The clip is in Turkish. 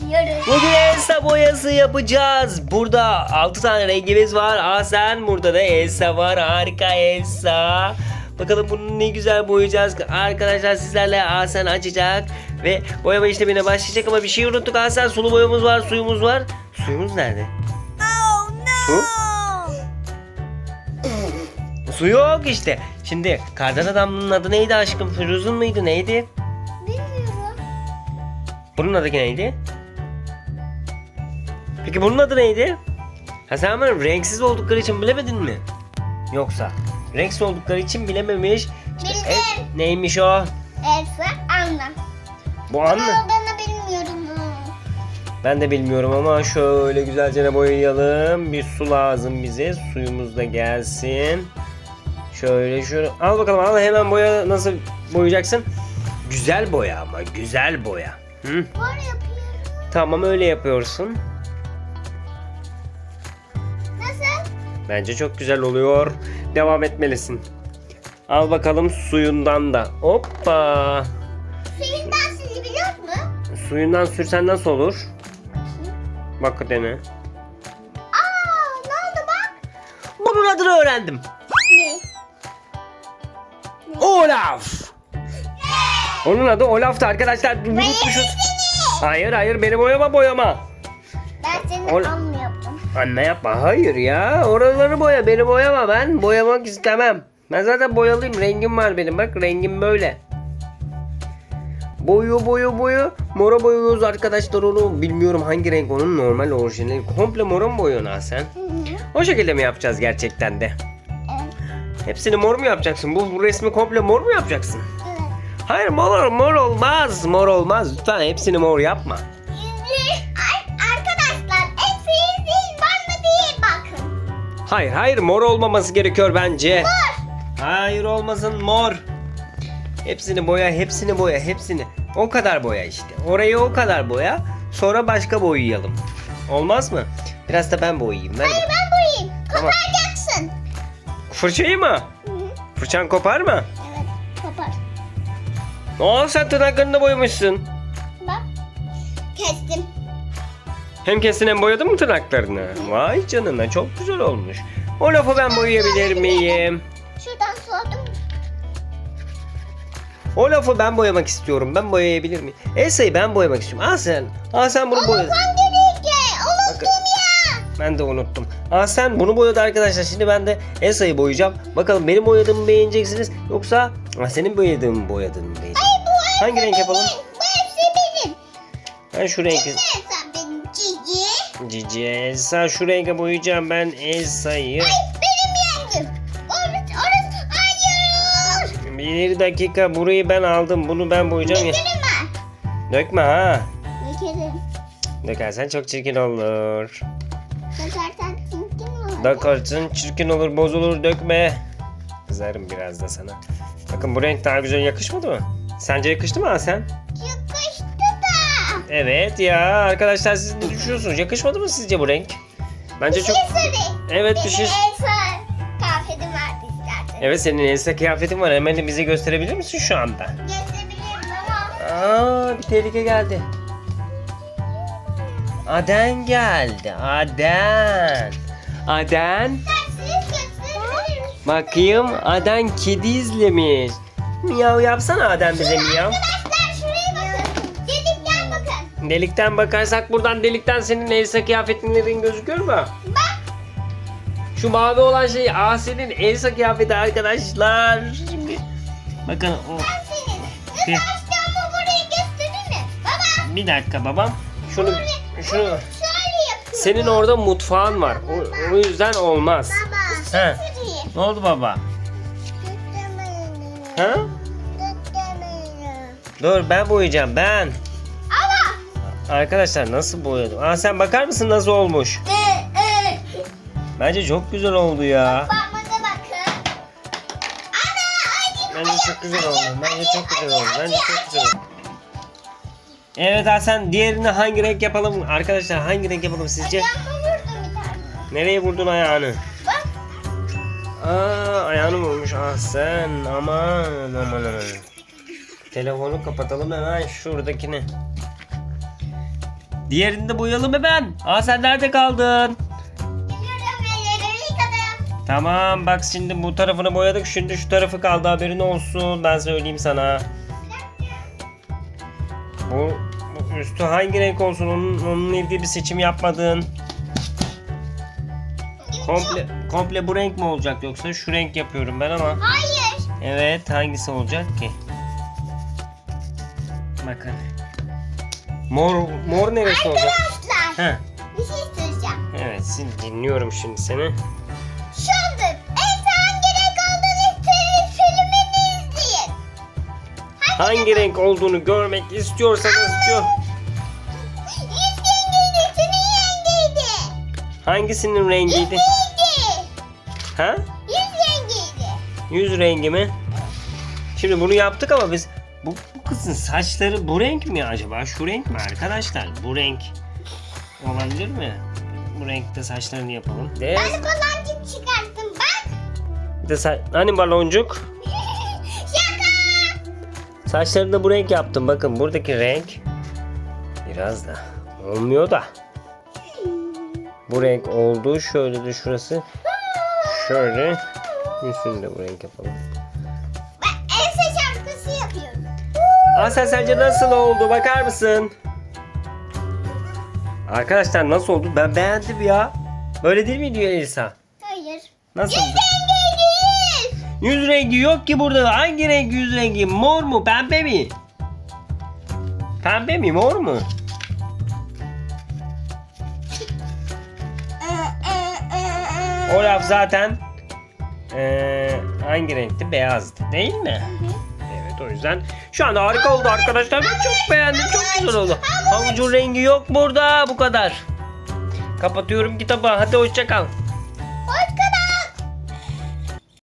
başlıyoruz. Bugün Elsa boyası yapacağız. Burada 6 tane rengimiz var. Asen burada da Elsa var. Harika Elsa. Bakalım bunu ne güzel boyayacağız. Arkadaşlar sizlerle Asen açacak. Ve boyama işlemine başlayacak ama bir şey unuttuk. Asen sulu boyamız var, suyumuz var. Suyumuz nerede? Oh no. Su yok işte. Şimdi kardan adamın adı neydi aşkım? Firuzun muydu neydi? Bilmiyorum. Bunun adı neydi? Peki bunun adı neydi? Ha sen ama renksiz oldukları için bilemedin mi? Yoksa renksiz oldukları için bilememiş. İşte Bildim. el- neymiş o? Elsa Anna. Bu an mı? olduğunu bilmiyorum. Ben de bilmiyorum ama şöyle güzelce boyayalım. Bir su lazım bize. Suyumuz da gelsin. Şöyle şöyle. Al bakalım al hemen boya nasıl boyayacaksın? Güzel boya ama güzel boya. Hı? Var yapıyorum. Tamam öyle yapıyorsun. Bence çok güzel oluyor. Devam etmelisin. Al bakalım suyundan da. Hoppa. Suyundan silebiliyor mu? Suyundan sürsen nasıl olur? Bak dene. Aa ne oldu bak? Bunun adını öğrendim. Ne? Olaf. Onun adı Olaf'tı arkadaşlar. Unutmuşuz. Hayır hayır beni boyama boyama. Ben seni Ol- Anna yaptım. Anne yapma. Hayır ya. Oraları boya. Beni boyama. Ben boyamak istemem. Ben zaten boyalıyım. Rengim var benim. Bak rengim böyle. Boyu boyu boyu. Mora boyuyoruz arkadaşlar onu. Bilmiyorum hangi renk onun normal orijinali. Komple mora mı boyuyorsun ha sen? Hı hı. O şekilde mi yapacağız gerçekten de? Evet. Hepsini mor mu yapacaksın? Bu, bu resmi komple mor mu yapacaksın? Evet. Hayır mor, mor olmaz. Mor olmaz. Lütfen hepsini mor yapma. Hayır hayır mor olmaması gerekiyor bence. Var. Hayır olmasın mor. Hepsini boya, hepsini boya, hepsini. O kadar boya işte. Orayı o kadar boya. Sonra başka boyayalım. Olmaz mı? Biraz da ben boyayayım. Ver. Hayır ben boyayayım. Tamam. Koparacaksın. Fırçayı mı? Hı. Fırçan kopar mı? Evet kopar. Aa sen tırnaklarını da boyamışsın. Bak. Kestim. Hem kesin hem boyadın mı tırnaklarını? Vay canına çok güzel olmuş. O lafı ben boyayabilir miyim? Şuradan sordum. O lafı ben boyamak istiyorum. Ben boyayabilir miyim? Elsa'yı ben boyamak istiyorum. Aa sen. Aa sen bunu rengi? Unuttum ya. Ben de unuttum. Aa sen bunu boyadı arkadaşlar. Şimdi ben de Elsa'yı boyayacağım. Bakalım benim boyadığımı beğeneceksiniz. Yoksa aa, senin boyadığımı boyadığını beğeneceksiniz? Ay bu Hangi renk yapalım? Bu hepsi benim. Ben şu sen benim cici? Elsa şu renge boyayacağım ben Elsa'yı. Ay benim rengim. Orası, orası. Hayır. Bir dakika burayı ben aldım. Bunu ben boyayacağım. ya. Dökelim mi? Dökme ha. Dökelim. Dökersen çok çirkin olur. Dökersen çirkin olur. Dökersin çirkin olur bozulur dökme. Kızarım biraz da sana. Bakın bu renk daha güzel yakışmadı mı? Sence yakıştı mı Hasan? Evet ya arkadaşlar siz ne düşünüyorsunuz? Yakışmadı mı sizce bu renk? Bence çok... şey. Evet bir şey... Kıyafetim vardı istersen. Evet senin Elsa kıyafetin var. Hemen de bize gösterebilir misin şu anda? Getirebilirim ama. Aa bir tehlike geldi. Aden geldi. Aden. Aden. Gösterebilirim. Bakayım Aden kedi izlemiş. Miyav yapsana Aden bize miyav. Delikten bakarsak buradan delikten senin Elsa kıyafetlerin gözüküyor mu? Bak. Şu mavi olan şey Asen'in Elsa kıyafeti arkadaşlar. Şimdi bakın o. Bir- bir dakika babam. Şunu şunu Şöyle senin orada mutfağın var. O, o yüzden olmaz. Baba. He. Ne oldu baba? Ha? Dur ben boyayacağım ben. Arkadaşlar nasıl boyadım? Aa sen bakar mısın nasıl olmuş? Ee, e. Bence çok güzel oldu ya. Parmağına bakın. Ana. Bence çok güzel oldu. Bence çok güzel oldu. Bence çok güzel oldu. Evet Hasan diğerini hangi renk yapalım? Arkadaşlar hangi renk yapalım sizce? Nereye vurdun ayağını? Bak. Aa ayağını vurmuş Hasan. Aman aman aman. Telefonu kapatalım hemen şuradakini. Diğerini de boyayalım hemen. Aa sen nerede kaldın? Tamam bak şimdi bu tarafını boyadık. Şimdi şu tarafı kaldı haberin olsun. Ben söyleyeyim sana. Bu, bu üstü hangi renk olsun onun, onunla ilgili bir seçim yapmadın. Komple, komple bu renk mi olacak yoksa şu renk yapıyorum ben ama. Hayır. Evet hangisi olacak ki? Bakın. Mor, mor neresi olacak? Arkadaşlar bir şey söyleyeceğim. evet şimdi dinliyorum şimdi seni. Şundur. En hangi renk olduğunu seri filmini izleyin. Hangi renk olduğunu görmek istiyorsanız diyor. Yüz yengeydi. Senin yengeydi. Hangisinin rengiydi? Yengeydi. Ha? Yüz yengeydi. Yüz rengi mi? Şimdi bunu yaptık ama biz kızın saçları bu renk mi acaba? Şu renk mi arkadaşlar? Bu renk olabilir mi? Bu renkte saçlarını yapalım. De, Ben baloncuk çıkarttım bak. de sa- hani baloncuk? Şaka. Saçlarını da bu renk yaptım. Bakın buradaki renk biraz da olmuyor da. Bu renk oldu. Şöyle de şurası. Şöyle. Üstünü de bu renk yapalım. Asel sence nasıl oldu? Bakar mısın? Arkadaşlar nasıl oldu? Ben beğendim ya. Böyle değil mi diyor Elisa? Hayır. Nasıl? Yüz yengeydi. Yüz rengi yok ki burada. Hangi renk yüz rengi? Mor mu? Pembe mi? Pembe mi? Mor mu? O laf zaten eee, hangi renkti? Beyazdı değil mi? Evet o yüzden şu anda harika oldu arkadaşlar. Çok beğendim. Çok güzel oldu. Havucun rengi yok burada. Bu kadar. Kapatıyorum kitabı. Hadi hoşça kal.